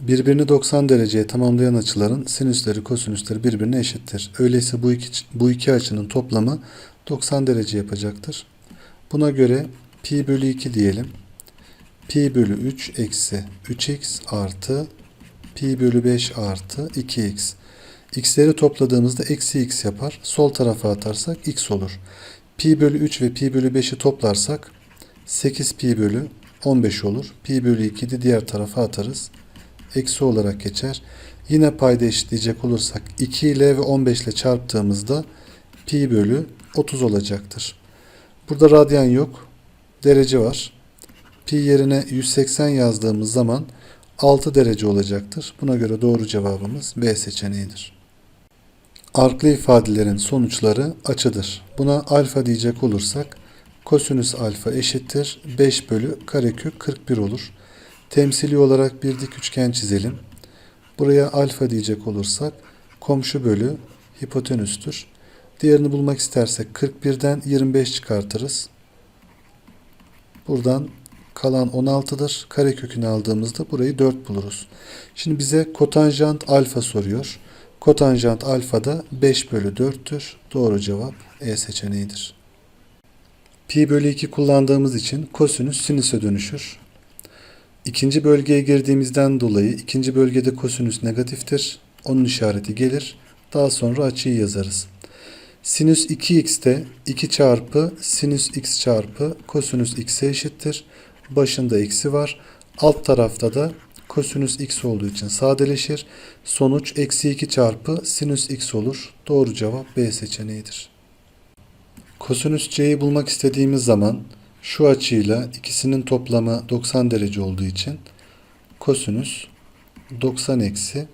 Birbirini 90 dereceye tamamlayan açıların sinüsleri kosinüsleri birbirine eşittir. Öyleyse bu iki, bu iki açının toplamı 90 derece yapacaktır. Buna göre pi bölü 2 diyelim. Pi bölü 3 eksi 3x artı pi bölü 5 artı 2x. X'leri topladığımızda eksi x yapar. Sol tarafa atarsak x olur. Pi bölü 3 ve pi bölü 5'i toplarsak 8 pi bölü 15 olur. Pi bölü 2'yi de diğer tarafa atarız. Eksi olarak geçer. Yine payda eşitleyecek olursak 2 ile ve 15 ile çarptığımızda pi bölü 30 olacaktır. Burada radyan yok. Derece var. Pi yerine 180 yazdığımız zaman 6 derece olacaktır. Buna göre doğru cevabımız B seçeneğidir. Arklı ifadelerin sonuçları açıdır. Buna alfa diyecek olursak kosinüs alfa eşittir 5 bölü karekök 41 olur. Temsili olarak bir dik üçgen çizelim. Buraya alfa diyecek olursak komşu bölü hipotenüstür. Diğerini bulmak istersek 41'den 25 çıkartırız. Buradan kalan 16'dır. Karekökünü aldığımızda burayı 4 buluruz. Şimdi bize kotanjant alfa soruyor. Kotanjant alfa da 5 bölü 4'tür. Doğru cevap E seçeneğidir. Pi bölü 2 kullandığımız için kosinüs sinüse dönüşür. İkinci bölgeye girdiğimizden dolayı ikinci bölgede kosinüs negatiftir. Onun işareti gelir. Daha sonra açıyı yazarız. Sinüs 2x'te 2 çarpı sinüs x çarpı kosinüs x'e eşittir. Başında eksi var. Alt tarafta da kosinüs x olduğu için sadeleşir. Sonuç eksi 2 çarpı sinüs x olur. Doğru cevap B seçeneğidir. Kosinüs c'yi bulmak istediğimiz zaman şu açıyla ikisinin toplamı 90 derece olduğu için kosinüs 90 eksi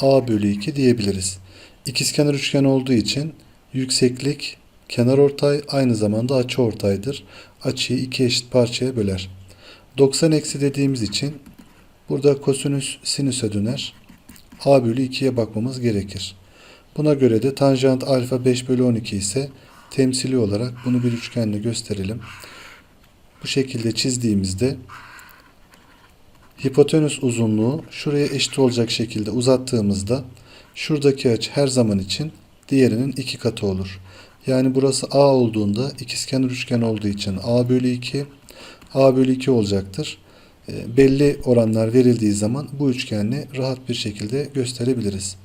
a bölü 2 diyebiliriz. İkizkenar üçgen olduğu için yükseklik kenar ortay aynı zamanda açı ortaydır. Açıyı iki eşit parçaya böler. 90 eksi dediğimiz için burada kosinüs sinüse döner. a bölü 2'ye bakmamız gerekir. Buna göre de tanjant alfa 5 bölü 12 ise temsili olarak bunu bir üçgenle gösterelim. Bu şekilde çizdiğimizde hipotenüs uzunluğu şuraya eşit olacak şekilde uzattığımızda şuradaki açı her zaman için diğerinin iki katı olur. Yani burası A olduğunda ikizkenar üçgen olduğu için A bölü 2 A bölü 2 olacaktır. E, belli oranlar verildiği zaman bu üçgenli rahat bir şekilde gösterebiliriz.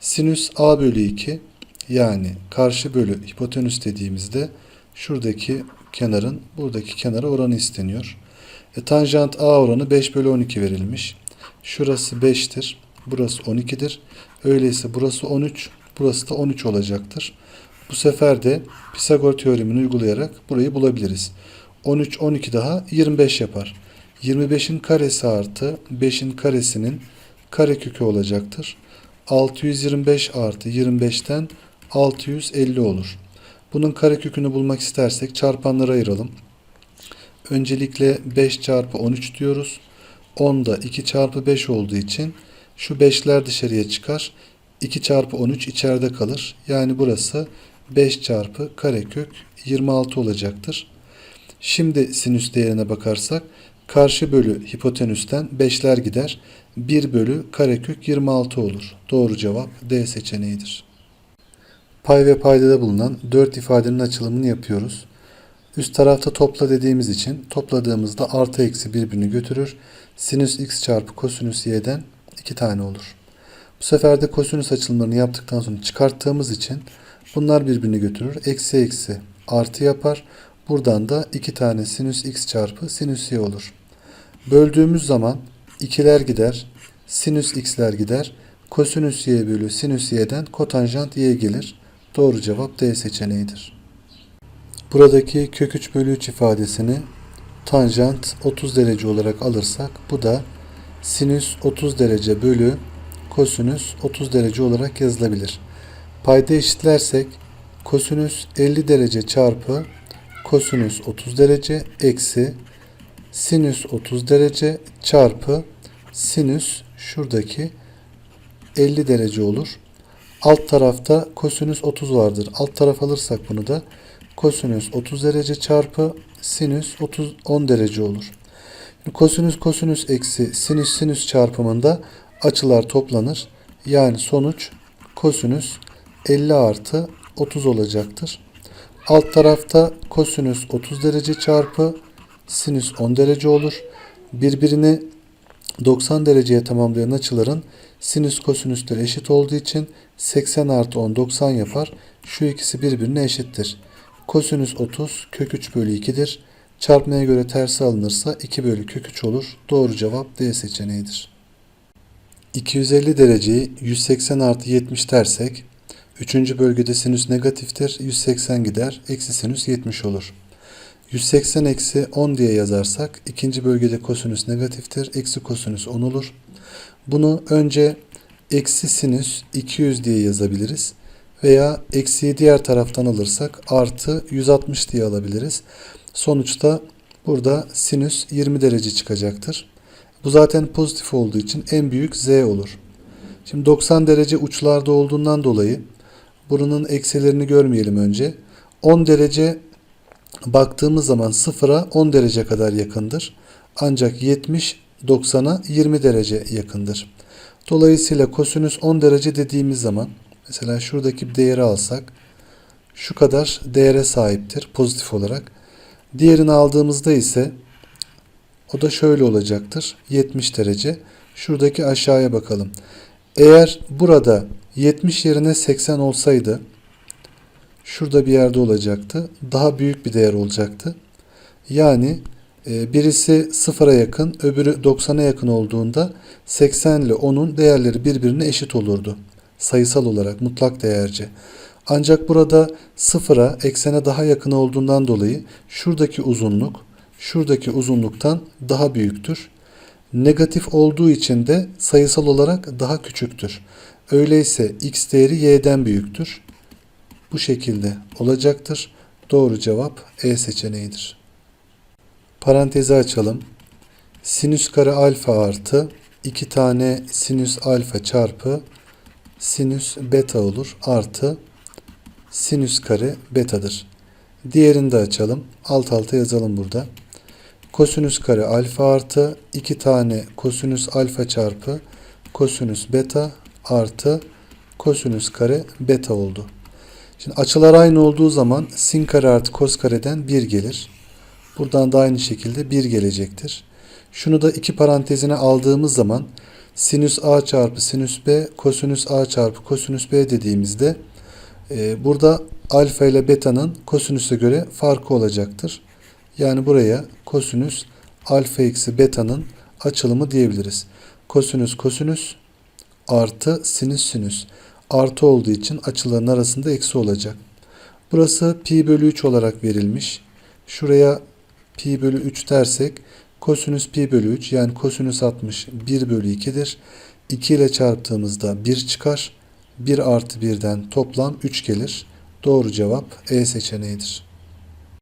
Sinüs A bölü 2 yani karşı bölü hipotenüs dediğimizde şuradaki kenarın buradaki kenara oranı isteniyor. E, tanjant A oranı 5 bölü 12 verilmiş. Şurası 5'tir. Burası 12'dir. Öyleyse burası 13. Burası da 13 olacaktır. Bu sefer de Pisagor teoremini uygulayarak burayı bulabiliriz. 13, 12 daha 25 yapar. 25'in karesi artı 5'in karesinin karekökü olacaktır. 625 artı 25'ten 650 olur. Bunun karekökünü bulmak istersek çarpanlara ayıralım. Öncelikle 5 çarpı 13 diyoruz. 10 da 2 çarpı 5 olduğu için şu 5'ler dışarıya çıkar. 2 çarpı 13 içeride kalır. Yani burası 5 çarpı karekök 26 olacaktır. Şimdi sinüs değerine bakarsak karşı bölü hipotenüsten 5'ler gider. 1 bölü karekök 26 olur. Doğru cevap D seçeneğidir. Pay ve paydada bulunan 4 ifadenin açılımını yapıyoruz. Üst tarafta topla dediğimiz için topladığımızda artı eksi birbirini götürür. Sinüs x çarpı kosinüs y'den 2 tane olur. Bu sefer de kosinüs açılımlarını yaptıktan sonra çıkarttığımız için bunlar birbirini götürür. Eksi eksi artı yapar. Buradan da 2 tane sinüs x çarpı sinüs y olur. Böldüğümüz zaman ikiler gider. Sinüs x'ler gider. Kosinüs y bölü sinüs y'den kotanjant y gelir. Doğru cevap D seçeneğidir. Buradaki kök 3 bölü 3 ifadesini tanjant 30 derece olarak alırsak bu da sinüs 30 derece bölü kosinüs 30 derece olarak yazılabilir. Payda eşitlersek kosinüs 50 derece çarpı kosinüs 30 derece eksi sinüs 30 derece çarpı sinüs şuradaki 50 derece olur. Alt tarafta kosinüs 30 vardır. Alt taraf alırsak bunu da kosinüs 30 derece çarpı sinüs 30 10 derece olur. Kosinüs kosinüs eksi sinüs sinüs çarpımında açılar toplanır. Yani sonuç kosinüs 50 artı 30 olacaktır. Alt tarafta kosinüs 30 derece çarpı sinüs 10 derece olur. Birbirini 90 dereceye tamamlayan açıların sinüs kosinüsleri eşit olduğu için 80 artı 10 90 yapar. Şu ikisi birbirine eşittir. Kosinüs 30 kök 3 bölü 2'dir. Çarpmaya göre tersi alınırsa 2 bölü kök 3 olur. Doğru cevap D seçeneğidir. 250 dereceyi 180 artı 70 dersek 3. bölgede sinüs negatiftir. 180 gider. Eksi sinüs 70 olur. 180 eksi 10 diye yazarsak ikinci bölgede kosinüs negatiftir. Eksi kosinüs 10 olur. Bunu önce eksi sinüs 200 diye yazabiliriz. Veya eksiyi diğer taraftan alırsak artı 160 diye alabiliriz. Sonuçta burada sinüs 20 derece çıkacaktır. Bu zaten pozitif olduğu için en büyük z olur. Şimdi 90 derece uçlarda olduğundan dolayı buranın eksilerini görmeyelim önce. 10 derece baktığımız zaman sıfıra 10 derece kadar yakındır. Ancak 70 90'a 20 derece yakındır. Dolayısıyla kosinüs 10 derece dediğimiz zaman mesela şuradaki bir değeri alsak şu kadar değere sahiptir pozitif olarak. Diğerini aldığımızda ise o da şöyle olacaktır. 70 derece. Şuradaki aşağıya bakalım. Eğer burada 70 yerine 80 olsaydı şurada bir yerde olacaktı. Daha büyük bir değer olacaktı. Yani e, birisi sıfıra yakın, öbürü 90'a yakın olduğunda 80 ile 10'un değerleri birbirine eşit olurdu. Sayısal olarak mutlak değerce. Ancak burada sıfıra, eksene daha yakın olduğundan dolayı şuradaki uzunluk şuradaki uzunluktan daha büyüktür. Negatif olduğu için de sayısal olarak daha küçüktür. Öyleyse x değeri y'den büyüktür. Bu şekilde olacaktır. Doğru cevap E seçeneğidir. Parantezi açalım. Sinüs kare alfa artı 2 tane sinüs alfa çarpı sinüs beta olur. Artı sinüs kare betadır. Diğerini de açalım. Alt alta yazalım burada. Kosinüs kare alfa artı 2 tane kosinüs alfa çarpı kosinüs beta artı kosinüs kare beta oldu. Şimdi açılar aynı olduğu zaman sin kare artı kos kareden 1 gelir. Buradan da aynı şekilde 1 gelecektir. Şunu da iki parantezine aldığımız zaman sinüs a çarpı sinüs b kosinüs a çarpı kosinüs b dediğimizde e, burada alfa ile beta'nın kosinüse göre farkı olacaktır. Yani buraya kosinüs alfa eksi beta'nın açılımı diyebiliriz. Kosinüs kosinüs artı sinüs sinüs artı olduğu için açıların arasında eksi olacak. Burası pi bölü 3 olarak verilmiş. Şuraya pi bölü 3 dersek kosinüs pi bölü 3 yani kosinüs 60 1 bölü 2'dir. 2 ile çarptığımızda 1 çıkar. 1 artı 1'den toplam 3 gelir. Doğru cevap E seçeneğidir.